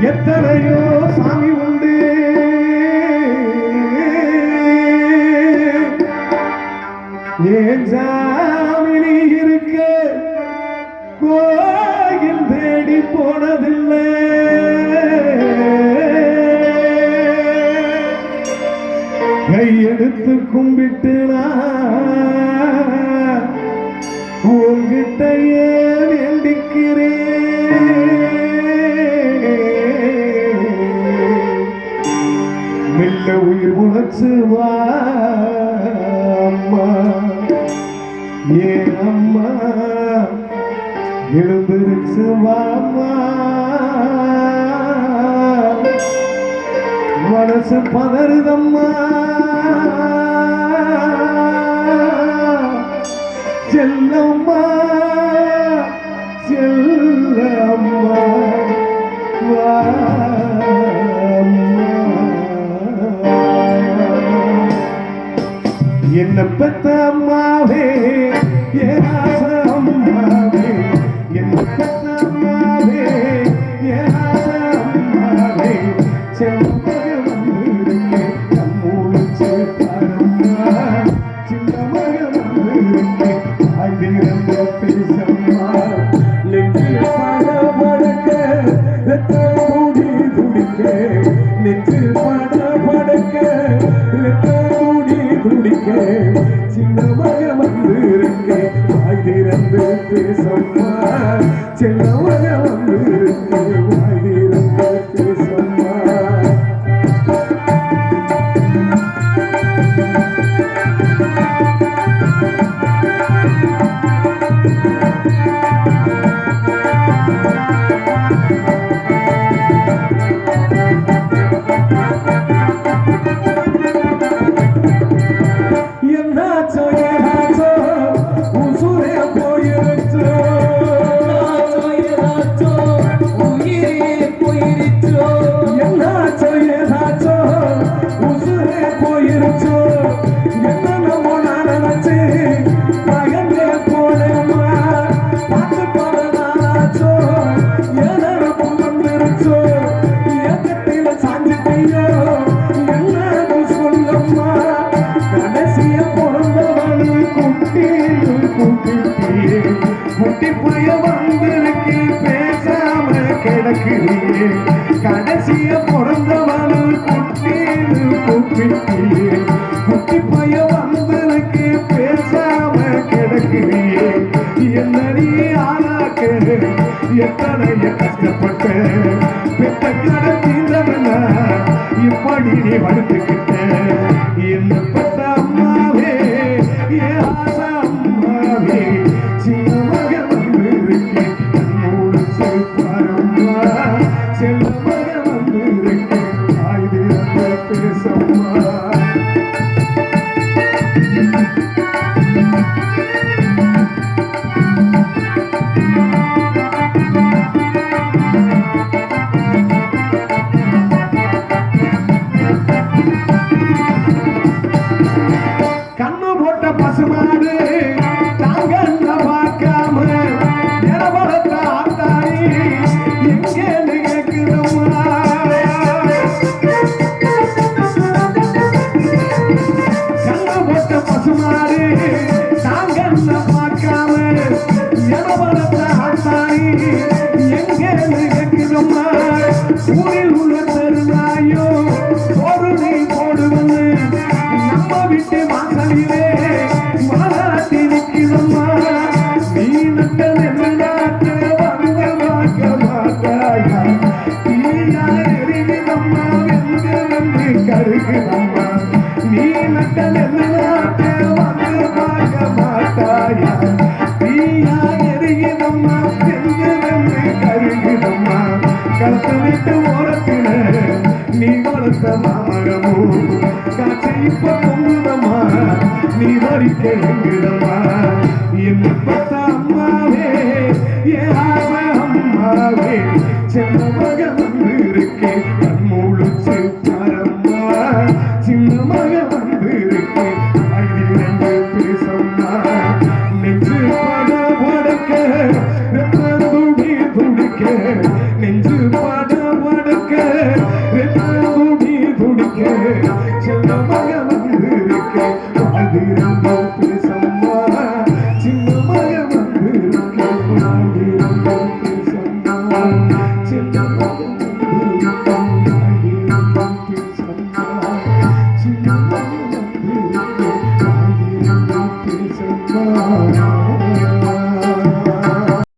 எத்தனையோ சாமி உண்டு. ஏன் சாமி நீ இருக்க? கோயில் தேடி போனதில்லை. கையெடுத்து கும்பிட்டு நான் உங்கிட்டயே வேண்டிக்கிறேன். அம்மா ஏ அம்மா எழுந்திருச்சு வாம்மா. மனசு பதறுதம்மா. செல்லம்மா செல்லம்மா. வாம்மா. துடிக்க நெஞ்சில் பட படக்க ரத்தம் துடிக்க சின்ன மகன் வந்திருக்கே வாய் திறந்து பேசம்மா சின்ன மகன் வந்திருக்கே கிடக்குறியே கடைசிய பிறந்தவனு குட்டின்னு கூப்பிட்டியே குட்டி பைய வந்தனுக்கு பேசாம கிடக்குறியே என்ன நீ ஆளாக்க எத்தனைய கஷ்டப்பட்ட பெத்த கடை இப்படி நீ வளர்த்துக்கிட்ட. என்ன பெத்த அம்மாவே? ஏ ஆசா அம்மா ஊரில் உள்ள பெருநாயோ ஒரு நீ போடுவது. நம்ம விட்டு வாசலிலே மாறாட்டி நிற்கிறம்மா. நீ நட்ட நெல்லு நாட்டு வந்து பார்க்க மாட்டாயா நீயா எரிவிதம்மா வெந்து நீ நட்ட மாட்டாயா நீயா நீ வரிக்க எங்கிடமா என்ன பத்த அம்மாவே ஏ அம்மாவே சின்ன மகன் வந்து இருக்கேன் கண் முழிச்சு பாரம்மா சின்ன மகன் வந்து இருக்கேன் ஐந்து பேசம்மா நெஞ்சு பட படக்க நெஞ்சு பட படக்க வாழ்ந்திருந்தோ பேசம்மா